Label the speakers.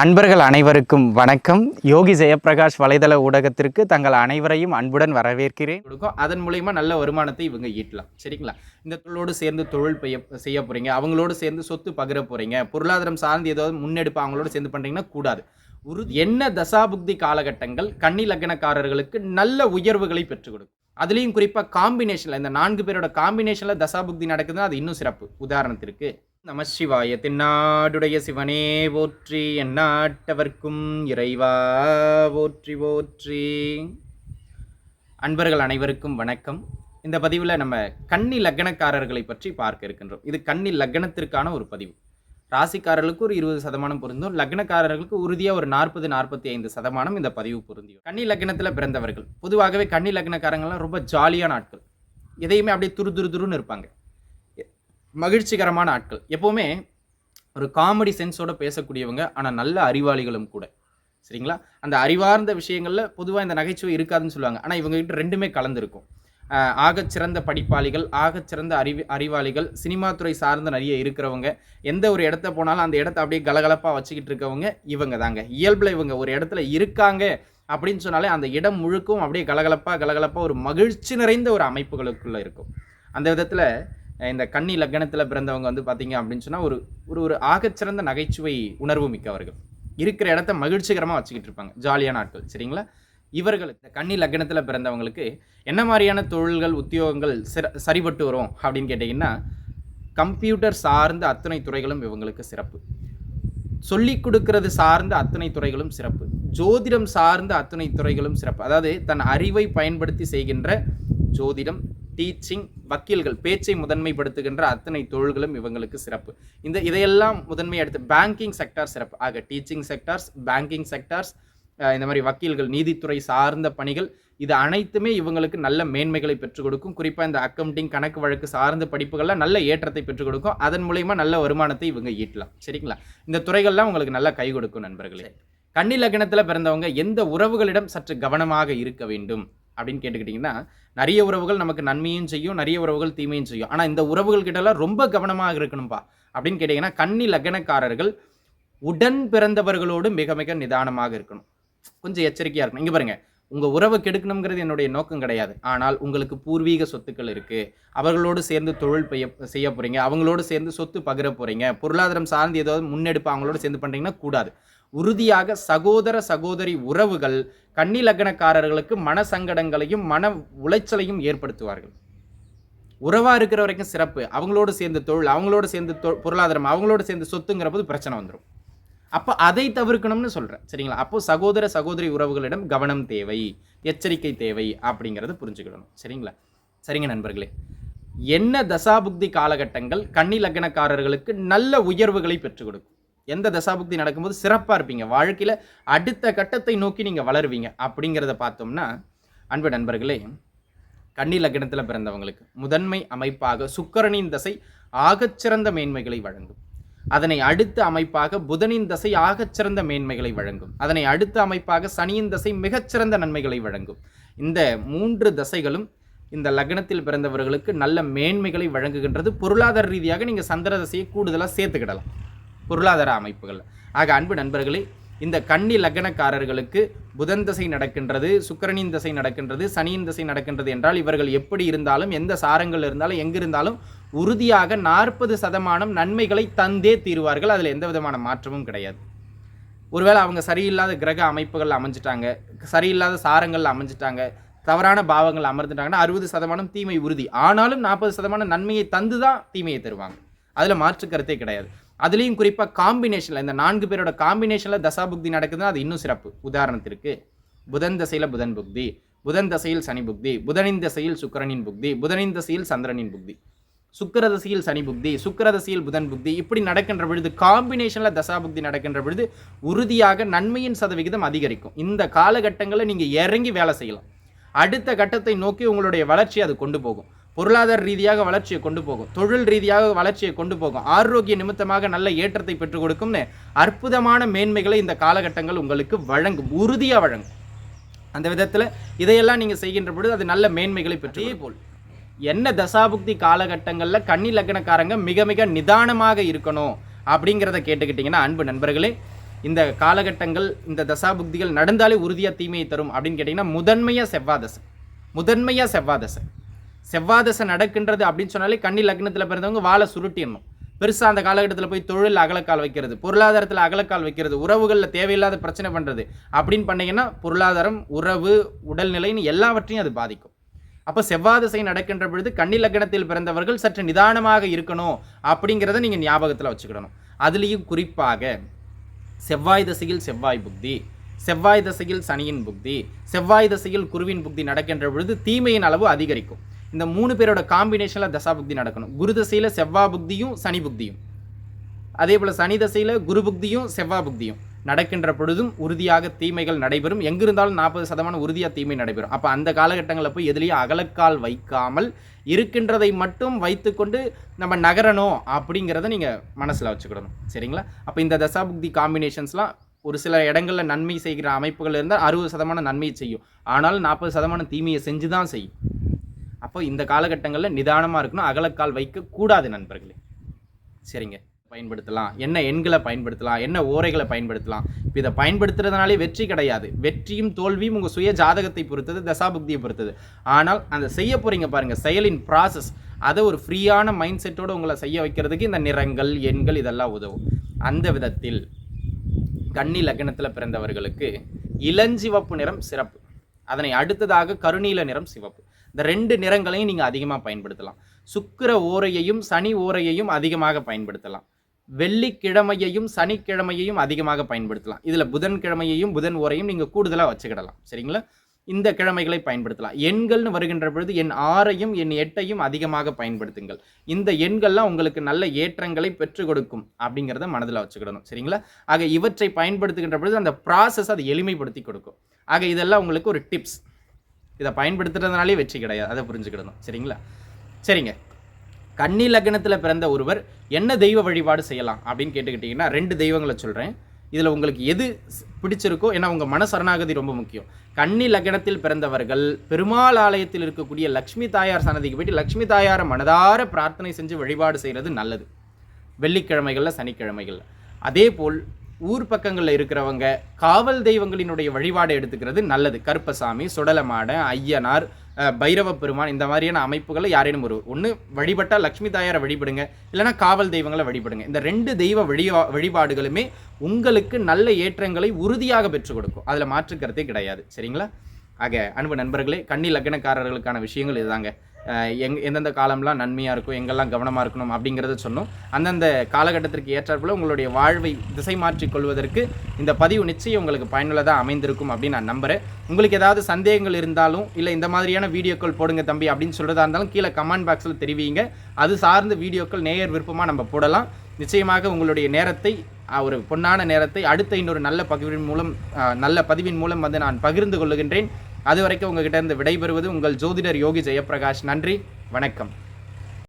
Speaker 1: அன்பர்கள் அனைவருக்கும் வணக்கம். யோகி ஜெயபிரகாஷ் வலைதள ஊடகத்திற்கு தங்கள் அனைவரையும் அன்புடன் வரவேற்கிறேன். கொடுக்கும். அதன் மூலயமா நல்ல வருமானத்தை இவங்க ஈட்டலாம். சரிங்களா? இந்த தொழிலோடு சேர்ந்து தொழில் பெய்ய செய்ய போகிறீங்க அவங்களோடு சேர்ந்து சொத்து பகிர போகிறீங்க பொருளாதாரம் சார்ந்து ஏதாவது முன்னெடுப்பு அவங்களோட சேர்ந்து பண்ணுறீங்கன்னா கூடாது. உறுதி என்ன தசாபுக்தி காலகட்டங்கள் கன்னி லக்னக்காரர்களுக்கு நல்ல உயர்வுகளை பெற்றுக் கொடுக்கும். அதுலேயும் குறிப்பாக காம்பினேஷனில் இந்த நான்கு பேரோட காம்பினேஷனில் தசாபுக்தி நடக்குதுன்னா அது இன்னும் சிறப்பு. உதாரணத்திற்கு நம சிவாய தென்னாடுடைய சிவனே போற்றி. எந்நாட்டவர்க்கும் இறைவா போற்றி போற்றி. அன்பர்கள் அனைவருக்கும் வணக்கம். இந்த பதிவில் நம்ம கன்னி லக்னக்காரர்களை பற்றி பார்க்க இருக்கின்றோம். இது கன்னி லக்னத்திற்கான ஒரு பதிவு. ராசிக்காரர்களுக்கு ஒரு இருபது சதமானம் பொருந்தும் லக்னக்காரர்களுக்கு உறுதியாக ஒரு நாற்பது நாற்பத்தி ஐந்து சதமானம் இந்த பதிவு பொருந்தியும். கன்னி லக்னத்தில் பிறந்தவர்கள். பொதுவாகவே கன்னி லக்னக்காரங்கள்லாம் ரொம்ப ஜாலியான ஆட்கள். எதையுமே அப்படியே துரு துரு துருன்னு இருப்பாங்க. மகிழ்ச்சிகரமான ஆட்கள். எப்போவுமே ஒரு காமெடி சென்ஸோட பேசக்கூடியவங்க ஆனால் நல்ல அறிவாளிகளும் கூட. சரிங்களா? அந்த அறிவார்ந்த விஷயங்களில் பொதுவாக இந்த நகைச்சுவை இருக்காதுன்னு சொல்லுவாங்க. ஆனால் இவங்ககிட்ட ரெண்டுமே கலந்துருக்கும். ஆகச்சிறந்த ஆகச் சிறந்த படிப்பாளிகள் ஆகச்சிறந்த அறிவு அறிவி அறிவாளிகள் சினிமா துறை சார்ந்த நிறைய இருக்கிறவங்க எந்த ஒரு இடத்த போனாலும் அந்த இடத்த அப்படியே கலகலப்பாக வச்சுக்கிட்டு இருக்கவங்க இவங்க தாங்க. இயல்பில் இவங்க ஒரு இடத்துல இருக்காங்க அப்படின்னு சொன்னாலே அந்த இடம் முழுக்கும் அப்படியே கலகலப்பாக கலகலப்பாக ஒரு மகிழ்ச்சி நிறைந்த ஒரு அமைப்புகளுக்குள்ளே இருக்கும். அந்த விதத்தில் இந்த கன்னி லக்னத்தில் பிறந்தவங்க வந்து பார்த்தீங்க அப்படின்னு சொன்னால் ஒரு ஒரு ஒரு ஆகச்சிறந்த நகைச்சுவை உணர்வு மிக்கவர்கள். இருக்கிற இடத்த மகிழ்ச்சிகரமாக வச்சுக்கிட்டு இருப்பாங்க. ஜாலியான ஆட்கள் சரிங்களா? இவர்கள் இந்த கன்னி லக்னத்தில் பிறந்தவங்களுக்கு என்ன மாதிரியான தொழில்கள் உத்தியோகங்கள் சிற சரிபட்டு வரும் அப்படின்னு கேட்டிங்கன்னா கம்ப்யூட்டர் சார்ந்த அத்தனை துறைகளும் இவங்களுக்கு சிறப்பு. சொல்லிக் கொடுக்கறது சார்ந்த அத்தனை துறைகளும் சிறப்பு. ஜோதிடம் சார்ந்த அத்தனை துறைகளும் சிறப்பு. அதாவது தன் அறிவை பயன்படுத்தி செய்கின்ற ஜோதிடம் டீச்சிங் வக்கீல்கள் பேச்சை முதன்மைப்படுத்துகின்ற அத்தனை தொழில்களும் இவங்களுக்கு சிறப்பு. இந்த இதையெல்லாம் முதன்மை எடுத்து பேங்கிங் செக்டார் சிறப்பு. ஆக டீச்சிங் செக்டார்ஸ் பேங்கிங் செக்டார்ஸ் இந்த மாதிரி வக்கீல்கள் நீதித்துறை சார்ந்த பணிகள் இது அனைத்துமே இவங்களுக்கு நல்ல மேன்மைகளை பெற்றுக் கொடுக்கும். குறிப்பாக இந்த அக்கவுண்டிங் கணக்கு வழக்கு சார்ந்த படிப்புகள்லாம் நல்ல ஏற்றத்தை பெற்றுக் கொடுக்கும். அதன் மூலயமா நல்ல வருமானத்தை இவங்க ஈட்டலாம். சரிங்களா? இந்த துறைகள்லாம் உங்களுக்கு நல்லா கை கொடுக்கும் நண்பர்களே. கன்னி லக்னத்தில் பிறந்தவங்க எந்த உறவுகளிடம் சற்று கவனமாக இருக்க வேண்டும் அப்படின்னு கேட்டுக்கிட்டிங்கன்னா நிறைய உறவுகள் நமக்கு நன்மையும் செய்யும் நிறைய உறவுகள் தீமையும் செய்யும். ஆனால் இந்த உறவுகள் கிட்டலாம் ரொம்ப கவனமாக இருக்கணும்பா. அப்படின்னு கேட்டிங்கன்னா கன்னி லக்னக்காரர்கள் உடன் பிறந்தவர்களோடு மிக மிக நிதானமாக இருக்கணும். கொஞ்சம் எச்சரிக்கையாக இருக்கணும். இங்கே பாருங்க உங்கள் உறவை கெடுக்கணுங்கிறது என்னுடைய நோக்கம் கிடையாது. ஆனால் உங்களுக்கு பூர்வீக சொத்துக்கள் இருக்குது அவர்களோடு சேர்ந்து தொழில் பெய்ய செய்ய போகிறீங்க அவங்களோடு சேர்ந்து சொத்து பகிர போகிறீங்க பொருளாதாரம் சார்ந்து ஏதாவது முன்னெடுப்பு அவங்களோட சேர்ந்து பண்ணுறீங்கன்னா கூடாது. உறுதியாக சகோதர சகோதரி உறவுகள் கன்னி லக்னக்காரர்களுக்கு மன சங்கடங்களையும் மன உளைச்சலையும் ஏற்படுத்துவார்கள். உறவாக இருக்கிற வரைக்கும் சிறப்பு. அவங்களோடு சேர்ந்து தொழில் அவங்களோடு சேர்ந்து தொ- பொருளாதாரம் அவங்களோடு சேர்ந்து சொத்துங்கிற போது பிரச்சனை வந்துடும் அப்போ அதை தவிர்க்கணும்னு சொல்கிறேன் சரிங்களா? அப்போ சகோதர சகோதரி உறவுகளிடம் கவனம் தேவை எச்சரிக்கை தேவை அப்படிங்கிறத புரிஞ்சுக்கிடணும். சரிங்களா? சரிங்க நண்பர்களே. என்ன தசாபுக்தி காலகட்டங்கள் கன்னி லக்னக்காரர்களுக்கு நல்ல உயர்வுகளை பெற்றுக் கொடுக்கும். எந்த தசாபுக்தி நடக்கும்போது சிறப்பாக இருப்பீங்க. வாழ்க்கையில் அடுத்த கட்டத்தை நோக்கி நீங்கள் வளருவீங்க. அப்படிங்கிறத பார்த்தோம்னா அன்பு நண்பர்களே கன்னி லக்னத்தில் பிறந்தவங்களுக்கு முதன்மை அமைப்பாக சுக்கரனின் தசை ஆகச்சிறந்த மேன்மைகளை வழங்கும். அதனை அடுத்த அமைப்பாக புதனின் தசை ஆகச்சிறந்த மேன்மைகளை வழங்கும். அதனை அடுத்த அமைப்பாக சனியின் தசை மிகச்சிறந்த நன்மைகளை வழங்கும். இந்த மூன்று தசைகளும் இந்த லக்னத்தில் பிறந்தவர்களுக்கு நல்ல மேன்மைகளை வழங்குகின்றது. பொருளாதார ரீதியாக நீங்கள் சந்திர தசையை கூடுதலாக சேர்த்துக்கிடலாம். பொருளாதார அமைப்புகள். ஆக அன்பு நண்பர்களே இந்த கன்னி லக்னக்காரர்களுக்கு புதன் தசை நடக்கின்றது சுக்கரனின் தசை நடக்கின்றது சனியின் தசை நடக்கின்றது என்றால் இவர்கள் எப்படி இருந்தாலும் எந்த சாரங்கள் இருந்தாலும் எங்கிருந்தாலும் உறுதியாக நாற்பது சதமானம் நன்மைகளை தந்தே தீருவார்கள். அதில் எந்த விதமான மாற்றமும் கிடையாது. ஒருவேளை அவங்க சரியில்லாத கிரக அமைப்புகள் அமைஞ்சிட்டாங்க சரியில்லாத சாரங்கள் அமைஞ்சிட்டாங்க தவறான பாவங்கள் அமர்ந்துட்டாங்கன்னா அறுபது சதமானம் தீமை உறுதி. ஆனாலும் நாற்பது சதமானம் நன்மையை தந்து தான் தீமையை தருவாங்க. அதில் மாற்று கருத்தே கிடையாது. அதுலேயும் குறிப்பாக காம்பினேஷனில் இந்த நான்கு பேரோட காம்பினேஷனில் தசாபுக்தி நடக்குதுன்னா அது இன்னும் சிறப்பு. உதாரணத்திற்கு புதன் தசையில் புதன் புக்தி புதன் தசையில் சனி புக்தி புதனின் தசையில் சுக்கரனின் புக்தி புதனின் தசையில் சந்திரனின் புக்தி. சுக்கிரதசையில் சனி புக்தி சுக்கிரதசையில் புதன் புக்தி இப்படி நடக்கின்ற பொழுது காம்பினேஷனில் தசாபுக்தி நடக்கின்ற பொழுது உறுதியாக நன்மையின் சதவிகிதம் அதிகரிக்கும். இந்த காலகட்டங்களில் நீங்கள் இறங்கி வேலை செய்யலாம். அடுத்த கட்டத்தை நோக்கி உங்களுடைய வளர்ச்சி அது கொண்டு போகும். பொருளாதார ரீதியாக வளர்ச்சியை கொண்டு போகும். தொழில் ரீதியாக வளர்ச்சியை கொண்டு போகும். ஆரோக்கிய நிமித்தமாக நல்ல ஏற்றத்தை பெற்றுக் கொடுக்கும்னு அற்புதமான மேன்மைகளை இந்த காலகட்டங்கள் உங்களுக்கு வழங்கும். உறுதியாக வழங்கும். அந்த விதத்தில் இதையெல்லாம் நீங்கள் செய்கின்ற பொழுது அது நல்ல மேன்மைகளை பெற்றே போல் என்ன தசாபுக்தி காலகட்டங்களில் கன்னி லக்னக்காரங்க மிக மிக நிதானமாக இருக்கணும் அப்படிங்கிறத கேட்டுக்கிட்டிங்கன்னா அன்பு நண்பர்களே இந்த காலகட்டங்கள் இந்த தசாபுக்திகள் நடந்தாலே உறுதியாக தீமையை தரும் அப்படின்னு கேட்டிங்கன்னா முதன்மையாக செவ்வாதசை. முதன்மையாக செவ்வாதசை. செவ்வாதசை நடக்கின்றது அப்படின்னு சொன்னாலே கன்னி லக்னத்தில் பிறந்தவங்க வாழை சுருட்டிடணும். பெருசாக அந்த காலகட்டத்தில் போய் தொழில் அகலக்கால் வைக்கிறது பொருளாதாரத்தில் அகலக்கால் வைக்கிறது உறவுகளில் தேவையில்லாத பிரச்சனை பண்ணுறது அப்படின்னு பண்ணிங்கன்னா பொருளாதாரம் உறவு உடல்நிலைன்னு எல்லாவற்றையும் அது பாதிக்கும். அப்போ செவ்வாதசை நடக்கின்ற பொழுது கன்னி லக்னத்தில் பிறந்தவர்கள் சற்று நிதானமாக இருக்கணும் அப்படிங்கிறத நீங்கள் ஞாபகத்தில் வச்சுக்கிடணும். அதுலேயும் குறிப்பாக செவ்வாய் தசையில் செவ்வாய் புக்தி செவ்வாய் தசையில் சனியின் புக்தி செவ்வாய் தசையில் குருவின் புக்தி நடக்கின்ற பொழுது தீமையின் அளவு அதிகரிக்கும். இந்த மூணு பேரோட காம்பினேஷனில் தசா புக்தி நடக்கணும். குரு தசையில் செவ்வா புக்தியும் சனி புக்தியும். அதே போல் சனி தசையில் குரு புக்தியும் செவ்வா புக்தியும். நடக்கின்ற பொழுதும் உறுதியாக தீமைகள் நடைபெறும். எங்கிருந்தாலும் நாற்பது சதமானம் உறுதியாக தீமை நடைபெறும். அப்போ அந்த காலகட்டங்களில் போய் எதுலேயும் அகலக்கால் வைக்காமல் இருக்கின்றதை மட்டும் வைத்துக்கொண்டு நம்ம நகரணும் அப்படிங்கிறத நீங்கள் மனசில் வச்சுக்கிடணும். சரிங்களா? அப்போ இந்த தசாபுக்தி காம்பினேஷன்ஸ்லாம் ஒரு சில இடங்களில் நன்மை செய்கிற அமைப்புகள் இருந்தால் அறுபது சதமானம் நன்மையை செய்யும். ஆனால் நாற்பது சதமானம் தீமையை செஞ்சு தான் செய்யும். அப்போ இந்த காலகட்டங்களில் நிதானமாக இருக்கணும் அகலக்கால் வைக்கக்கூடாது நண்பர்களே. சரிங்க. பயன்படுத்தலாம். என்ன எண்களை பயன்படுத்தலாம் என்ன ஓரைகளை பயன்படுத்தலாம். இப்போ இதை பயன்படுத்துறதுனாலே வெற்றி கிடையாது. வெற்றியும் தோல்வியும் உங்கள் சுய ஜாதகத்தை பொறுத்தது தசாபுக்தியை பொறுத்தது. ஆனால் அந்த செய்ய போகிறீங்க பாருங்கள் செயலின் ப்ராசஸ் அதை ஒரு ஃப்ரீயான மைண்ட் செட்டோடு உங்களை செய்ய வைக்கிறதுக்கு இந்த நிறங்கள் எண்கள் இதெல்லாம் உதவும். அந்த விதத்தில் கன்னி லக்னத்தில் பிறந்தவர்களுக்கு இளஞ்சிவப்பு நிறம் சிறப்பு. அதனை அடுத்ததாக கருநீல நிறம் சிவப்பு. இந்த ரெண்டு நிறங்களையும் நீங்கள் அதிகமாக பயன்படுத்தலாம். சுக்கிர ஓரையையும் சனி ஓரையையும் அதிகமாக பயன்படுத்தலாம். வெள்ளிக்கிழமையையும் சனிக்கிழமையையும் அதிகமாக பயன்படுத்தலாம். இதில் புதன்கிழமையையும் புதன் ஓரையும் நீங்கள் கூடுதலாக வச்சுக்கிடலாம். சரிங்களா? இந்த கிழமைகளை பயன்படுத்தலாம். எண்கள்னு வருகின்ற பொழுது என் ஆறையும் என் எட்டையும் அதிகமாக பயன்படுத்துங்கள். இந்த எண்கள்லாம் உங்களுக்கு நல்ல ஏற்றங்களை பெற்றுக் கொடுக்கும் அப்படிங்கிறத மனதில் வச்சுக்கிடணும். சரிங்களா? ஆக இவற்றை பயன்படுத்துகின்ற பொழுது அந்த ப்ராசஸ் அதை எளிமைப்படுத்தி கொடுக்கும். ஆக இதெல்லாம் உங்களுக்கு ஒரு டிப்ஸ் இதை பயன்படுத்துறதுனாலே வெற்றி கிடையாது. அதை புரிஞ்சுக்கிடணும். சரிங்களா? சரிங்க. கன்னி லக்னத்தில் பிறந்த ஒருவர் என்ன தெய்வ வழிபாடு செய்யலாம் அப்படின்னு கேட்டுக்கிட்டிங்கன்னா ரெண்டு தெய்வங்களை சொல்கிறேன் இதில் உங்களுக்கு எது பிடிச்சிருக்கோ ஏன்னா உங்கள் மனசரணாகதி ரொம்ப முக்கியம். கன்னி லக்னத்தில் பிறந்தவர்கள் பெருமாள் ஆலயத்தில் இருக்கக்கூடிய லக்ஷ்மி தாயார் சன்னதிக்கு போயிட்டு லக்ஷ்மி தாயாரை மனதார பிரார்த்தனை செஞ்சு வழிபாடு செய்கிறது நல்லது. வெள்ளிக்கிழமைகளில் சனிக்கிழமைகளில். அதே போல் ஊர் பக்கங்களில் இருக்கிறவங்க காவல் தெய்வங்களினுடைய வழிபாடு எடுத்துக்கிறது நல்லது. கருப்பசாமி சுடலமாட ஐயனார் பைரவ பெருமான் இந்த மாதிரியான அமைப்புகளை யாரேனும் ஒரு ஒன்று வழிபட்டால் லக்ஷ்மி தாயாரை வழிபடுங்க இல்லைன்னா காவல் தெய்வங்களை வழிபடுங்க. இந்த ரெண்டு தெய்வ வழிபா வழிபாடுகளுமே உங்களுக்கு நல்ல ஏற்றங்களை உறுதியாக பெற்றுக் கொடுக்கும். அதில் மாற்று கருத்தே கிடையாது. சரிங்களா? ஆக அன்பு நண்பர்களே கன்னி லக்னக்காரர்களுக்கான விஷயங்கள் இதுதாங்க. எங் எந்தெந்த காலம்லாம் நன்மையாக இருக்கும் எங்கெல்லாம் கவனமாக இருக்கணும் அப்படிங்கிறத சொன்னோம். அந்தந்த காலகட்டத்திற்கு ஏற்றாற்போல் உங்களுடைய வாழ்வை திசை மாற்றிக் கொள்வதற்கு இந்த பதிவு நிச்சயம் உங்களுக்கு பயனுள்ளதாக அமைந்திருக்கும் அப்படின்னு நான் நம்புகிறேன் உங்களுக்கு ஏதாவது சந்தேகங்கள் இருந்தாலும் இல்லை இந்த மாதிரியான வீடியோக்கள் போடுங்க தம்பி அப்படின்னு சொல்கிறதா இருந்தாலும் கீழே கமெண்ட் பாக்ஸில் தெரிவிங்க. அது சார்ந்த வீடியோக்கள் நேயர் விருப்பமாக நம்ம போடலாம். நிச்சயமாக உங்களுடைய நேரத்தை ஒரு பொன்னான நேரத்தை அடுத்த இன்னொரு நல்ல பதிவின் மூலம் நல்ல பதிவின் மூலம் வந்து நான் பகிர்ந்து கொள்ளுகின்றேன். அது வரைக்கும் உங்ககிட்ட இருந்து விடைபெறுவது உங்கள் ஜோதிடர் யோகி ஜெயப்பிரகாஷ். நன்றி வணக்கம்.